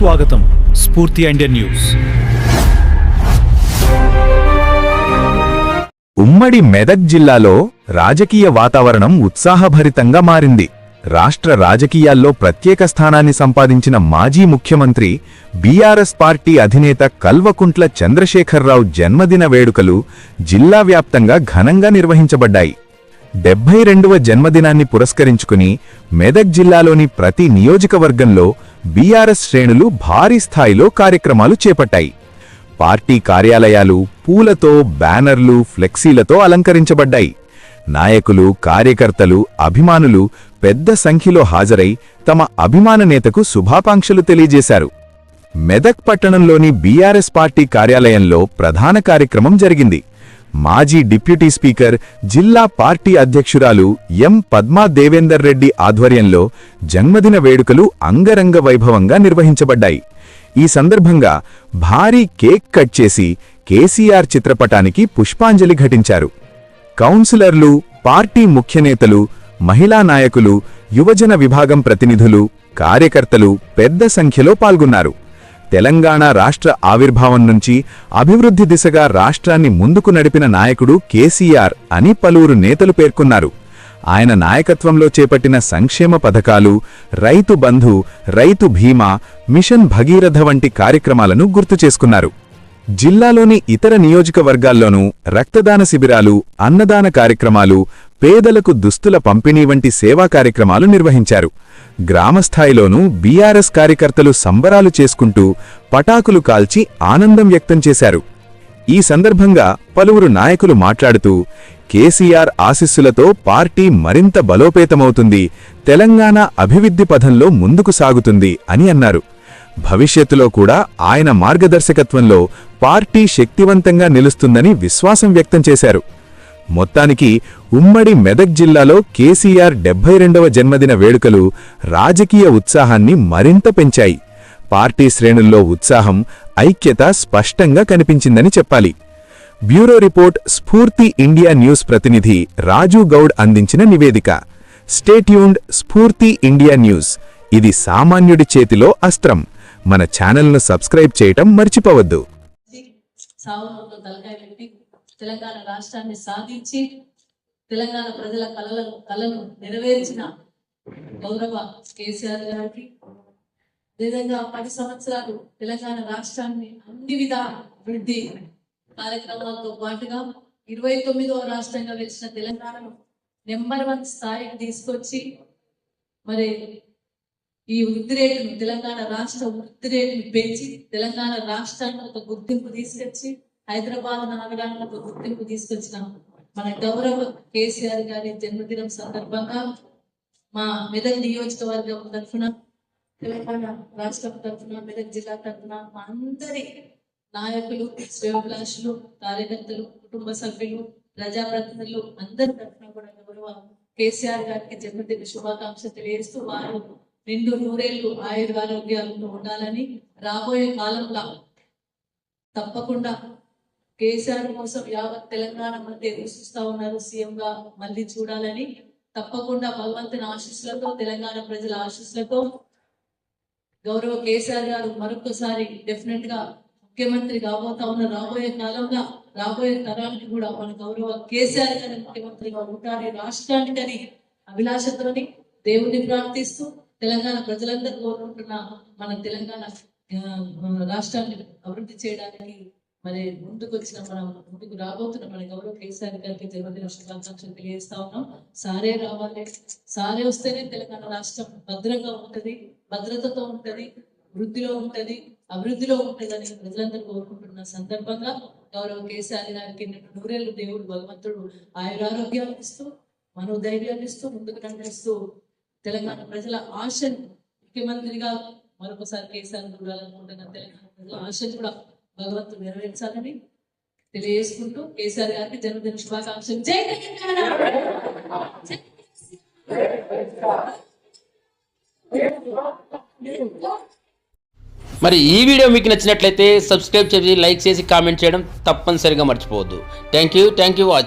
స్వాగతం స్ఫూర్తి Indian news. ఉమ్మడి మెదక్ జిల్లాలో రాజకీయ వాతావరణం ఉత్సాహభరితంగా మారింది. రాష్ట్ర రాజకీయాల్లో ప్రత్యేక స్థానాన్ని సంపాదించిన మాజీ ముఖ్యమంత్రి బీఆర్ఎస్ పార్టీ అధినేత కల్వకుంట్ల చంద్రశేఖర్రావు జన్మదిన వేడుకలు జిల్లా వ్యాప్తంగా ఘనంగా నిర్వహించబడ్డాయి. డెబ్బై రెండవ జన్మదినాన్ని పురస్కరించుకుని మెదక్ జిల్లాలోని ప్రతి నియోజకవర్గంలో బీఆర్ఎస్ శ్రేణులు భారీ స్థాయిలో కార్యక్రమాలు చేపట్టాయి. పార్టీ కార్యాలయాలు పూలతో బ్యానర్లు ఫ్లెక్సీలతో అలంకరించబడ్డాయి. నాయకులు కార్యకర్తలు అభిమానులు పెద్ద సంఖ్యలో హాజరై తమ అభిమాన నేతకు శుభాకాంక్షలు తెలియజేశారు. మెదక్ పట్టణంలోని బీఆర్ఎస్ పార్టీ కార్యాలయంలో ప్రధాన కార్యక్రమం జరిగింది. మాజీ డిప్యూటీ స్పీకర్ జిల్లా పార్టీ అధ్యక్షురాలు ఎం పద్మా దేవేందర్ రెడ్డి ఆధ్వర్యంలో జన్మదిన వేడుకలు అంగరంగ వైభవంగా నిర్వహించబడ్డాయి. ఈ సందర్భంగా భారీ కేక్ కట్ చేసి కేసీఆర్ చిత్రపటానికి పుష్పాంజలి ఘటించారు. కౌన్సిలర్లు పార్టీ ముఖ్యనేతలు మహిళా నాయకులు యువజన విభాగం ప్రతినిధులు కార్యకర్తలు పెద్ద సంఖ్యలో పాల్గొన్నారు. తెలంగాణ రాష్ట్ర ఆవిర్భావం నుంచి అభివృద్ధి దిశగా రాష్ట్రాన్ని ముందుకు నడిపిన నాయకుడు కేసీఆర్ అని పలువురు నేతలు పేర్కొన్నారు. ఆయన నాయకత్వంలో చేపట్టిన సంక్షేమ పథకాలు రైతు బంధు రైతు భీమా మిషన్ భగీరథ వంటి కార్యక్రమాలను గుర్తు చేసుకున్నారు. జిల్లాలోని ఇతర నియోజకవర్గాల్లోనూ రక్తదాన శిబిరాలు అన్నదాన కార్యక్రమాలు పేదలకు దుస్తుల పంపిణీ వంటి సేవా కార్యక్రమాలు నిర్వహించారు. గ్రామస్థాయిలోనూ బీఆర్ఎస్ కార్యకర్తలు సంబరాలు చేసుకుంటూ పటాకులు కాల్చి ఆనందం వ్యక్తం చేశారు. ఈ సందర్భంగా పలువురు నాయకులు మాట్లాడుతూ కేసీఆర్ ఆశీస్సులతో పార్టీ మరింత బలోపేతమవుతుంది తెలంగాణ అభివృద్ధి పథంలో ముందుకు సాగుతుంది అని అన్నారు. భవిష్యత్తులో కూడా ఆయన మార్గదర్శకత్వంలో పార్టీ శక్తివంతంగా నిలుస్తుందని విశ్వాసం వ్యక్తం చేశారు. మొత్తానికి ఉమ్మడి మెదక్ జిల్లాలో కేసీఆర్ డెబ్బై రెండవ జన్మదిన వేడుకలు రాజకీయ ఉత్సాహాన్ని మరింత పెంచాయి. పార్టీ శ్రేణుల్లో ఉత్సాహం ఐక్యత స్పష్టంగా కనిపించిందని చెప్పాలి. Bureau report Spoorthi India news ప్రతినిధి రాజు గౌడ్ అందించిన నివేదిక. స్టేట్యూన్డ్ స్ఫూర్తి ఇండియా న్యూస్. ఇది సామాన్యుడి చేతిలో అస్త్రం. మన ఛానల్ను సబ్స్క్రైబ్ చేయటం మర్చిపోవద్దు. తెలంగాణ రాష్ట్రాన్ని సాధించి తెలంగాణ ప్రజల కలలను కళను నెరవేర్చిన గౌరవ కేసీఆర్ గారికి. విధంగా పది సంవత్సరాలు తెలంగాణ రాష్ట్రాన్ని అన్ని విధ అభివృద్ధి కార్యక్రమాలతో పాటుగా ఇరవై తొమ్మిదవ రాష్ట్రంగా వెలిసిన తెలంగాణను నెంబర్ వన్ స్థాయికి తీసుకొచ్చి మరి ఈ వృద్ధి రేటును తెలంగాణ రాష్ట్ర వృద్ధి రేటును పెంచి తెలంగాణ రాష్ట్రాన్ని ఒక గుర్తింపు తీసుకొచ్చి హైదరాబాద్ నగరాలను ఒక గుర్తింపు తీసుకొచ్చినాం మన గౌరవ కేసీఆర్ గారి జన్మదినం సందర్భంగా మా మెదక్ నియోజకవర్గం తరఫున తెలంగాణ రాష్ట్రం తరఫున మెదక్ జిల్లా తరఫున మా అందరి నాయకులు శ్రేయోభిలాషులు కార్యకర్తలు కుటుంబ సభ్యులు ప్రజాప్రతినిధులు అందరి తరఫున కూడా గౌరవ కేసీఆర్ గారికి జన్మదిన శుభాకాంక్షలు తెలియజేస్తూ వారు రెండు నూరేళ్ళు ఆయుర్ఆరోగ్యాలతో ఉండాలని రాబోయే కాలంలో తప్పకుండా కేసీఆర్ కోసం యావత్ తెలంగాణ మధ్య దూషిస్తా ఉన్నారు సీఎం గా మళ్ళీ చూడాలని తప్పకుండా భగవంతుని ఆశీస్సులతో తెలంగాణ ప్రజల ఆశీస్సులతో గౌరవ కేసీఆర్ గారు మరొకసారి డెఫినెట్గా ముఖ్యమంత్రి కాబోతా ఉన్న రాబోయే కాలంలో రాబోయే తరానికి కూడా మన గౌరవ కేసీఆర్ గారి ముఖ్యమంత్రిగా ఉంటారని రాష్ట్రానికని అభిలాషతోని దేవుని ప్రార్థిస్తూ తెలంగాణ ప్రజలందరూ కోరుకుంటున్న మన తెలంగాణ రాష్ట్రాన్ని అభివృద్ధి చేయడానికి మరి ముందుకు వచ్చిన మనం ముందుకు రాబోతున్న మన గౌరవ కేసీఆర్ గారికి జన్మదిన శుభాకాంక్షలు తెలియజేస్తా ఉన్నాం. సారే రావాలి. సారే వస్తేనే తెలంగాణ రాష్ట్రం భద్రంగా ఉంటది భద్రతతో ఉంటది వృద్ధిలో ఉంటది అభివృద్ధిలో ఉంటదని ప్రజలందరూ కోరుకుంటున్న సందర్భంగా గౌరవ కేసీఆర్ గారికి నూరేళ్ళు దేవుడు భగవంతుడు ఆయురారోగ్యాలు ఇస్తూ మనోధైర్యాన్ని ఇస్తూ ముందుకు నడిపిస్తూ తెలంగాణ ప్రజల ఆశను ముఖ్యమంత్రిగా మరొకసారి కేసీఆర్ చూడాలనుకుంటున్న తెలంగాణ ప్రజల ఆశను కూడా భగవంతుడు నెరవేర్చాలని తెలియజేసుకుంటూ కేసీఆర్ గారికి జన్మదిన శుభాకాంక్షలు. జై మరి ఈ వీడియో మీకు నచ్చినట్లయితే సబ్స్క్రైబ్ చేసి లైక్ చేసి కామెంట్ చేయడం తప్పనిసరిగా మర్చిపోవద్దు. Thank you thank you watch